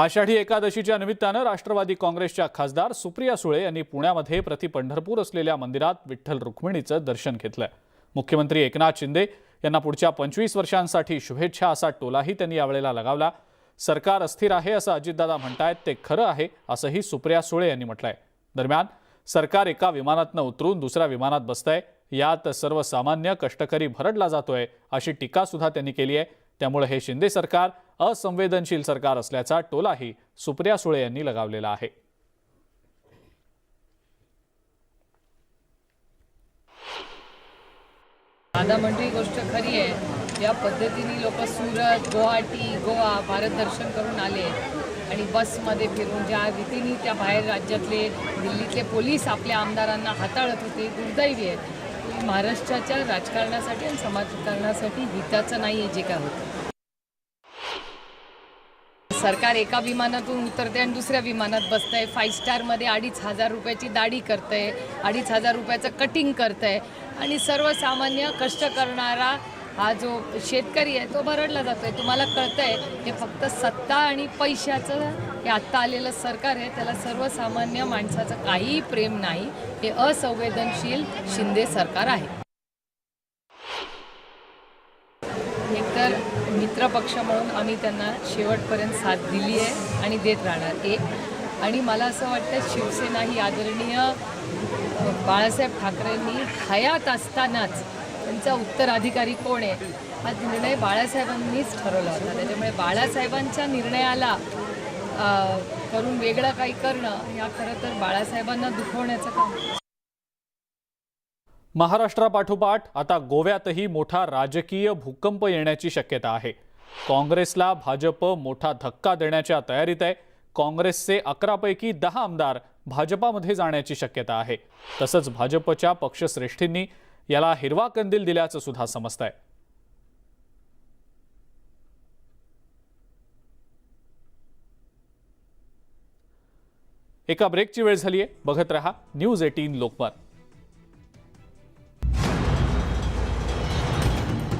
आषाढी एकादशीच्या निमित्तानं राष्ट्रवादी काँग्रेसच्या खासदार सुप्रिया सुळे यांनी पुण्यामध्ये प्रति पंढरपूर असलेल्या मंदिरात विठ्ठल रुक्मिणीचं दर्शन घेतलंय. मुख्यमंत्री एकनाथ शिंदे यांना पुढच्या पंचवीस वर्षांसाठी शुभेच्छा असा टोलाही त्यांनी यावेळेला लगावला. सरकार अस्थिर आहे असं अजितदादा म्हणतायत ते खरं आहे असंही सुप्रिया सुळे यांनी म्हटलंय. दरम्यान सरकार एका विमानातनं उतरून दुसऱ्या विमानात बसतंय. यात सर्वसामान्य कष्टकरी भरडला जातोय अशी टीका सुद्धा त्यांनी केली आहे त्यामुळे हे शिंदे सरकार असंवेदनशील सरकार असल्याचा टोलाही सुप्रिया सुळे यांनी लगावलेला आहे. दादा म्हणजे ही गोष्ट खरी आहे. या पद्धतीने लोक सुरत गुवाहाटी गोवा भारत दर्शन करून आले. आणि बसमध्ये फिरून ज्या रीतीने त्या बाहेर राज्यातले दिल्लीतले पोलीस आपल्या आमदारांना हाताळत होते दुर्दैवी आहे. महाराष्ट्राच्या राजकारणासाठी आणि समाजकारणासाठी हिताचं नाही आहे जे काय होतं. सरकार एका विमानातून उतरते आणि दुसऱ्या विमानात बसतंय. फाईव्ह स्टारमध्ये अडीच हजार रुपयाची दाढी करतंय. अडीच हजार रुपयाचं कटिंग करतंय. आणि सर्वसामान्य कष्ट करणारा हा जो शेतकरी आहे तो भरडला जातोय. तुम्हाला कळतंय हे फक्त सत्ता आणि पैशाचं हे आत्ता आलेलं सरकार आहे. त्याला सर्वसामान्य माणसाचं काहीही प्रेम नाही. हे असंवेदनशील शिंदे सरकार आहे. तर मित्रपक्ष म्हणून आम्ही त्यांना शेवटपर्यंत साथ दिली आहे आणि देत राहणार. एक आणि मला असं वाटतं शिवसेना ही आदरणीय बाळासाहेब ठाकरेंनी हयात असतानाच त्यांचा उत्तराधिकारी कोण आहे हा निर्णय बाळासाहेबांनीच ठरवला होता. त्याच्यामुळे बाळासाहेबांच्या निर्णयाला करून वेगळं काही करणं या खरं तर बाळासाहेबांना दुखवण्याचं काम. महाराष्ट्रापाठोपाठ आता गोव्यातही मोठा राजकीय भूकंप येण्याची शक्यता आहे. काँग्रेसला भाजप मोठा धक्का देण्याच्या तयारीत आहे. काँग्रेसचे अकरापैकी दहा आमदार भाजपामध्ये जाण्याची शक्यता आहे. तसंच भाजपच्या पक्षश्रेष्ठींनी याला हिरवा कंदील दिल्याचं सुद्धा समजत आहे एका ब्रेकची वेळ झाली आहे बघत रहा न्यूज एटीन लोकमत.